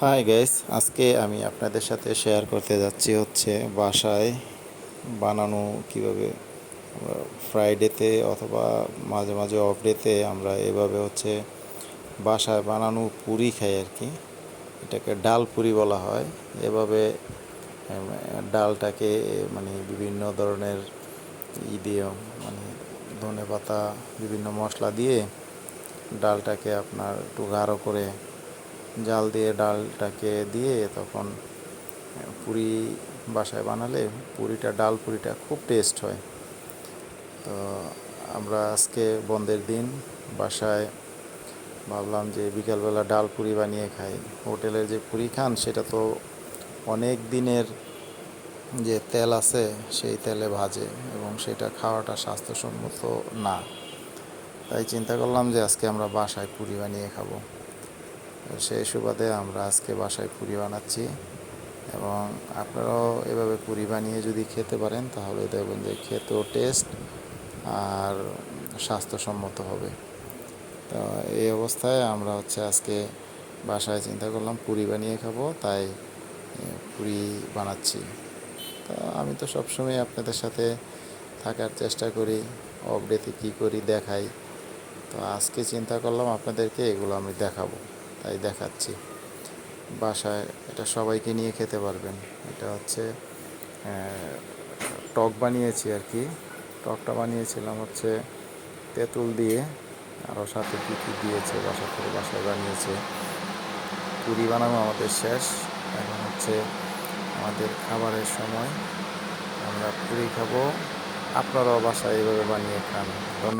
Hi guys আজকে আমি আপনাদের সাথে শেয়ার করতে যাচ্ছি হচ্ছে বাসায় বানানো কীভাবে ফ্রাইডেতে অথবা মাঝে মাঝে অফ ডেতে আমরা এভাবে হচ্ছে বাসায় বানানো পুরি খাই আর কি। এটাকে ডাল পুরি বলা হয়। এভাবে ডালটাকে মানে বিভিন্ন ধরনের ই দিয়ে মানে ধনে পাতা বিভিন্ন মশলা দিয়ে ডালটাকে আপনার একটু গাঢ় করে জাল দিয়ে ডালটাকে দিয়ে তখন পুরি বাসায় বানালে পুরিটা, ডাল পুরিটা খুব টেস্ট হয়। তো আমরা আজকে বন্ধের দিন, বাসায় ভাবলাম যে বিকালবেলা ডাল পুরি বানিয়ে খাই। হোটেলের যে পুরি খান, সেটা তো অনেক দিনের যে তেল আছে, সেই তেলে ভাজে এবং সেটা খাওয়াটা স্বাস্থ্যসম্মত না। তাই চিন্তা করলাম যে আজকে আমরা বাসায় পুরি বানিয়ে খাব। সেই সুবাদে আমরা আজকে বাসায় পুরি বানাচ্ছি। এবং আপনারাও এভাবে পুরি বানিয়ে যদি খেতে পারেন, তাহলে দেখবেন যে খেতেও টেস্ট আর স্বাস্থ্যসম্মত হবে। তো এই অবস্থায় আমরা হচ্ছে আজকে বাসায় চিন্তা করলাম পুরি বানিয়ে খাব, তাই পুরি বানাচ্ছি। তো আমি তো সবসময় আপনাদের সাথে থাকার চেষ্টা করি অফ কী করি দেখাই। তো আজকে চিন্তা করলাম আপনাদেরকে এগুলো আমি দেখাবো। তাই দেখাচ্ছি। বাসায় এটা সবাইকে নিয়ে খেতে পারবেন। এটা হচ্ছে টক বানিয়েছি আর কি। টকটা বানিয়েছিলাম হচ্ছে তেঁতুল দিয়ে, আরও সাথে কী কী দিয়েছে, বাসা থেকে বাসায় বানিয়েছে। পুরি বানানো আমাদের শেষ। এখন হচ্ছে আমাদের খাবারের সময়। আমরা পুরি খাব। আপনারাও বাসায় এইভাবে বানিয়ে খান। ধন্যবাদ।